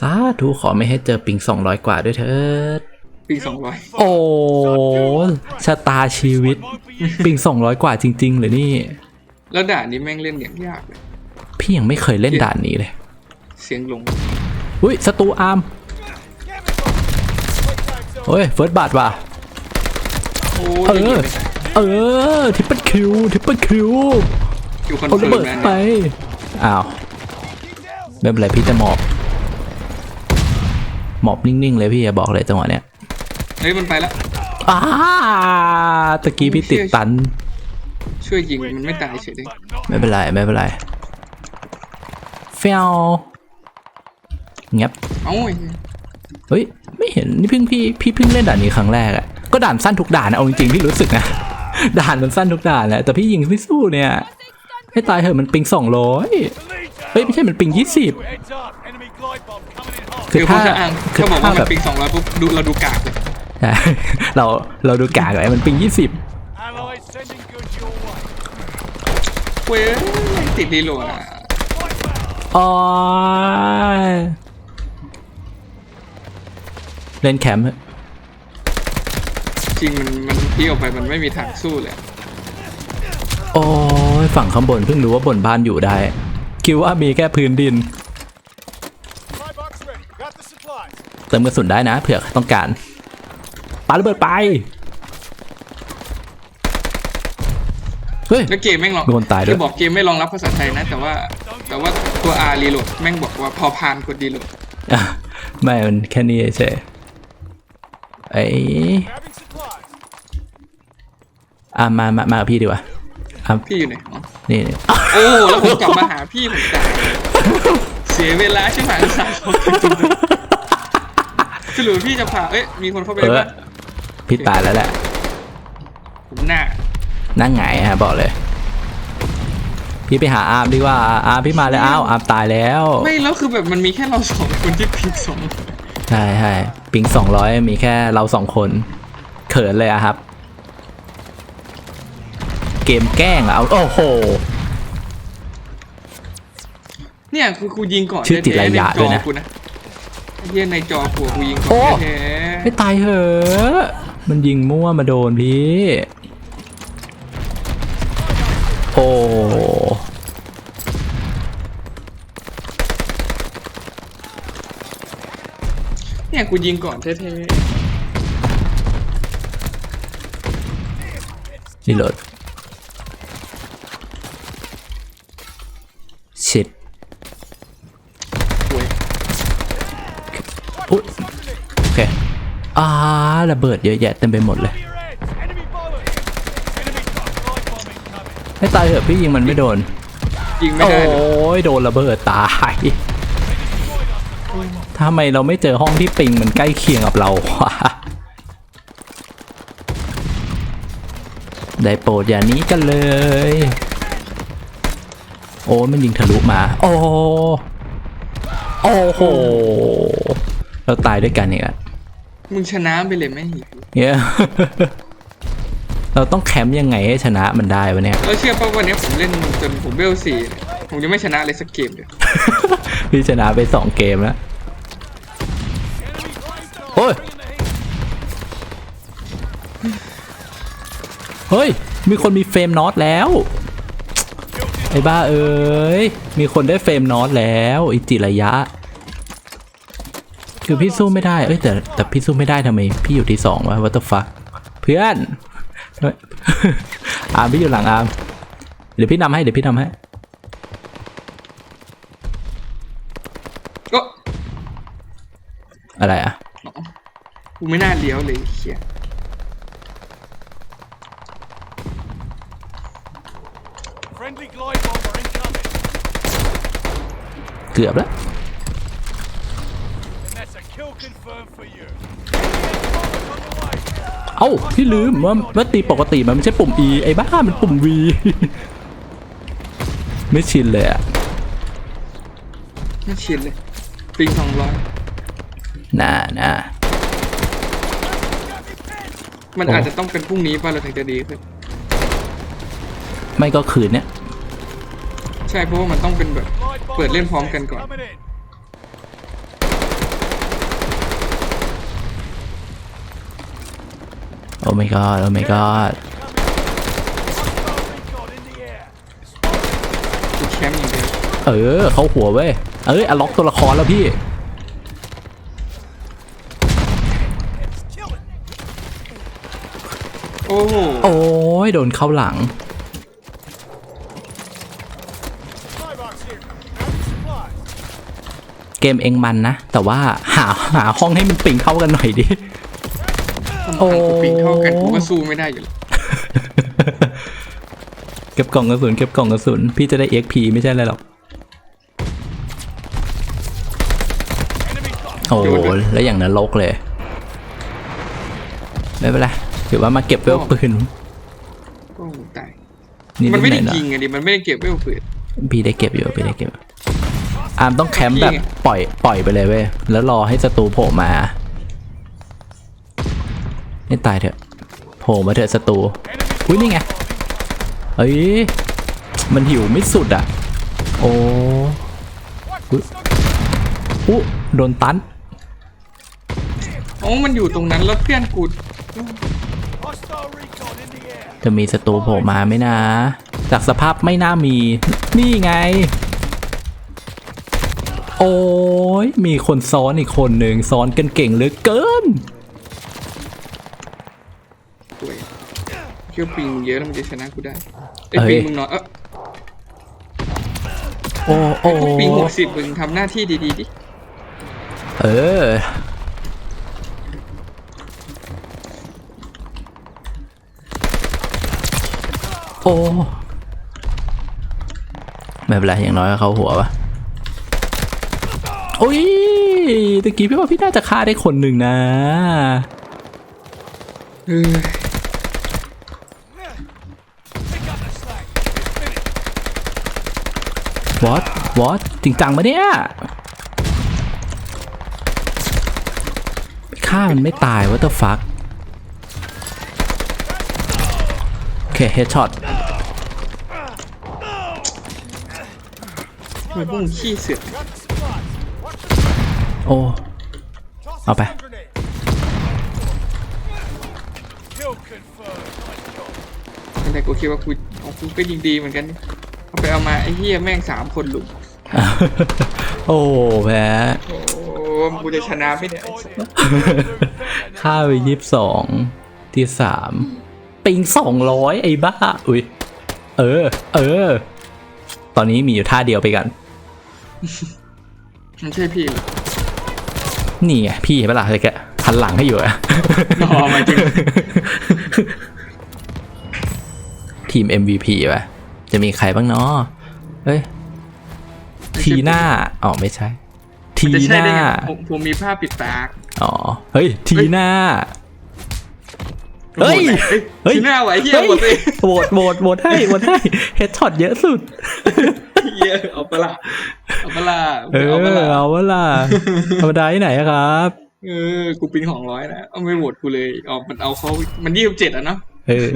สาธุขอไม่ให้เจอปิงสองร้อยกว่าด้วยเถิด ปีสองร้อยโอ้ชะตาชีวิต ปิงสองร้อยกว่าจริงๆเลยนี่ แล้วด่านนี้แม่งเล่นอย่างยากเลย พี่ยังไม่เคยเล่นด่านนี้เลยเสียงลง อุ้ยศัตรูอาร์มโอ้ยเฟิร์สบาทว่ะ โอ้เอยยิงอไม่ได้เออทิปเปิลคิวทิปเปิลคิวอยู่คอนเอาเฟิระร์เบิมดแล้วไป เนี่ยอ้าวไม่เป็นไรพี่จะหมอบ หมอบนิ่งๆเลยพี่จะบอกเลยจังหวะเนี้ยเฮ้ยมันไปแล้วอ้าตะกี้พี่ติดตัน ช่วยยิงมันไม่ตายเฉยดิไม่เป็นไรไม่เป็นไรเฟียวเงียบเอ้าไอ้เฮ้ยไม่เห็นนี่เพิ่งพี่พี่เพิ่งเล่นด่านนี้ครั้งแรกอะก็ด่านสั้นทุกด่านนะเอาจริงๆพี่รู้สึกนะด่านมันสั้นทุกด่านแหละแต่พี่ยิงไม่สู้เนี่ยให้ตายเหอะมันปิงสองร้อยเฮ้ยไม่ใช่มันปิงยี่สิบ Heads up, enemy glide bomb coming in hot. คือคือพถ้าอจะอ้างคือเขาบอกถ้าว่าแบมันบปิงสองร้อยปุ๊บดูเราดูกากเลยใช่เราเราดูกากเลยมันปิงยี่สิบ Allies sending goods your way. เว้ยติดรีโหลดอะอ๋อเล่นแคมป์เถอะจริงมันมันพี่ออกไปมันไม่มีทางสู้เลยโอ้ยฝั่งข้างบนเพิ่งรู้ว่าบนบ้านอยู่ได้ คิดว่ามีแค่พื้นดิน เติมกระสุนได้นะเผื่อต้องการปาระเบิดไปเฮ้ย แล้วเกมแม่งลองมีคนตายด้วย คือบอกเกมไม่รองรับภาษาไทยนะ แต่ว่าแต่ว่าตัว R รีโหลดแม่งบอกว่าพอพานกดรีโหลดอะไม่มันแค่นี้เฉยไอ้ Grabbing supplies. อะมามามากับพี่ดีกว่าอะพี่อยู่ไหนอ๋อนี่นี่โอ้แล้วผมกลับมาหาพี่ผมจ่ายเสียเวลาใช่ไหมสาม คนสรุปพี่จะพาเอ้ยมีคนเข้าไปเอในอบ้านพี่ตายแล้วแหละผมหน้านั่งไงายฮะบอกเลย พี่ไปหาอาร์มดีกว่าอาร์มพี่มาแล้วอ้าวอาร์มตายแล้วไม่แล้วคือแบบมันมีแค่เราสองคนที่พิกสองใช่ใช่ปิงสองร้อยมีแค่เราสองคน เขินเลยอะครับ เกมแกล้งอะเอาโอ้โห เนี่ยคือกูยิงก่อนชื่อจิระยะแท้ๆด้วยนะใจอกูนะไอ้ เหี้ยในจอกูกูยิงก่โอ้อนแท้ไม่ตายเหอะ มันยิงมั่วมาโดนพี่ โอ้ๆเนี่ยกูยิงก่อนแท้นี่โหลดชิด ๆโว้ย อุ๊ยโอเคอ่าระเบิดเยอะแยะเต็มไปหมดเลย ให้ตายเหอะพี่ยิงมันไม่โดน ยิงไม่โอ้ได้เลยยโดนระเบิดตาย ทำไมเราไม่เจอห้องที่ปิงมันใกล้เคียงกับเราวะได้โปรดอย่านี้กันเลย โอ้ยมันยิงทะลุมา โอ้ โอ้โห เราตายด้วยกันอีกอะมึงชนะไปเลยไหมหิวเนี่ยเราต้องแคมป์ยังไงให้ชนะมันได้วะเนี่ยแล้วเชื่อป่ะวันนี้ผมเล่นจนผมเวลสี่เนี่ยผมยังไม่ชนะเลยสักเกมเดียวพี่ชนะไปสองเกมแล้วโอ้ยเฮ้ย มีคนมีเฟรมน็อตแล้ว ไอ้บ้าเอ้ย มีคนได้เฟรมน็อตแล้ว อิจิระยะ คือพี่สู้ไม่ได้ เอ้ยแต่แต่พี่สู้ไม่ได้ทำไมพี่อยู่ที่สองวะวัตฟักเพื่อนทำไมอาร์มพี่อยู่หลังอาร์มเดี๋ยวพี่นำให้เดี๋ยวพี่นำให้ก็อะไรอะกูไม่น่าเลี้ยวเลยเฮีย Friendly glide bomber incoming. เกือบแล้ว เอ้าพี่ลืมว่าว่าตีปกติมันไม่ใช่ปุ่ม E ไอ้บ้ามันปุ่ม V ไม่ชินเลยอะไม่ชินเลยปิงสองร้อยน่าน่ามันโอ้อาจจะต้องเป็นพรุ่งนี้ป่ะเราถึงจะดีขึ้นไม่ก็คืนเนี้ยใช่เพราะว่ามันต้องเป็นแบบ Glide bomber เปิดเล่นพร้อมกัน inbound ก่อน coming in. โอ้ my god โอ้ my god Recon in the air. กูแคมป์อย่างเดียวเออ เข้าหัวเว้ย เอ้ยอะล็อกตัวละครแล้วพี่ โอ้โหโอ้ยโดนเข้าหลัง Supply box here. Adding supplies. เกมเองมันนะ แต่ว่าหาหาห้องให้มันปิงเข้ากันหน่อยดิทำไมโอ้กูปิงเท่ากันกูก็สู้ไม่ได้อยู่แล้วเก็บกล่องกระสุนเก็บกล่องกระสุนพี่จะได้ XP ไม่ใช่อะไรหรอก Enemy shot. โอ้โหแล้วอย่างนั้นลกเลย ไม่เป็นไรถือว่ามาเก็บเวลปืนโอ้โหตายนี่มันนิไม่ดหได้น่อยยิงอะดิมันไม่ได้เก็บเวลปืนๆพี่ได้เก็บอยู่พี่ได้เก็บอยู่อาร์มต้องแคมป์แบบพี่ไงปล่อยปล่อยไปเลยเว้ยแล้วรอให้ศัตรูโผล่มา ไม่ตายเถอะโผล่มาเถอะศัตรู Enemy อุ้ยนี่ไงเฮ้ยมันหิวไม่สุดอะ โอ้ Watch the snug. อุ๊โดนตันอ๋อมันอยู่ตรงนั้นแล้วเพื่อนกู Hostile recon in the air. จะมีศัตรูโผล่มาไหมนะ จากสภาพไม่น่ามี นี่ไง โอ้ยมีคนซ้อนอีกคนหนึ่งซ้อนกันเก่งเหลือเกิน สวย เชื่อปิงเยอะแล้วมันจะชนะกูได้ไอ้ยเอ้ยปิงมึงน้อยเออโอ้โอ้พวกปิงหกสิบมึงทำหน้าที่ดีๆดิเออ โอ้ไม่เป็นไรอย่างน้อยก็เขาหัวปะโอ้ยตะกี้พี่ว่าพี่น่าจะฆ่าได้คนหนึ่งนะ เออ วอตวอตจริงจังปะเนี่ยฆ่ามันไม่ตายว t ต e fuck โอเคเฮดช็อตทำไมพวกมึงขี้เสือก Got the supplies. Watch the โอ้ toss I'll a pay. stun grenade. Kill confirmed. Nice job. แต่กูคิดว่ากูของกูก็ยิงดีเหมือนกัน เอาไปเอามาไอ้เหี้ยแม่งสามคนลุมโอ้แพ้โอ้กูจะชนะไหมเนี่ยไอ้สัสค่าไปยี่สิบสองที่สามปิงสองร้อยไอ้บ้า อุ้ย เออ เออ ตอนนี้มีอยู่ท่าเดียวไปกัน ไม่ใช่พี่หรอกนี่ไงพี่เห็นปะล่ะเลยแกหันหลังให้อยู่อะอ๋อหมายถึงทีม MVP ป่ะ จะมีใครบ้างเนาะเอ้ย ทีหน้าอ๋อไม่ใช่ ทีจะหใช่น้า ได้ไงผมผมมีผ้าปิดปากอ๋อ เฮ้ย ทีหน้า เฮ้ยเฮ้ยเฮ้ยที่หน้าไหวเหี้ยเฮ้ยหมดเลยโหวตโหวตโหวตให้โหวตให้เฮดช็อตเยอะสุดเหี้ยเอาปะละเอาปะละเออเอาปะละเอาวะล่ะธรรมดาที่ไหนอะครับ เออกูปิงของร้อยนะเอาไม่โหวตกูเลยเอามันเอาเขามันยี่สิบเจ็ดอะเนาะ เออ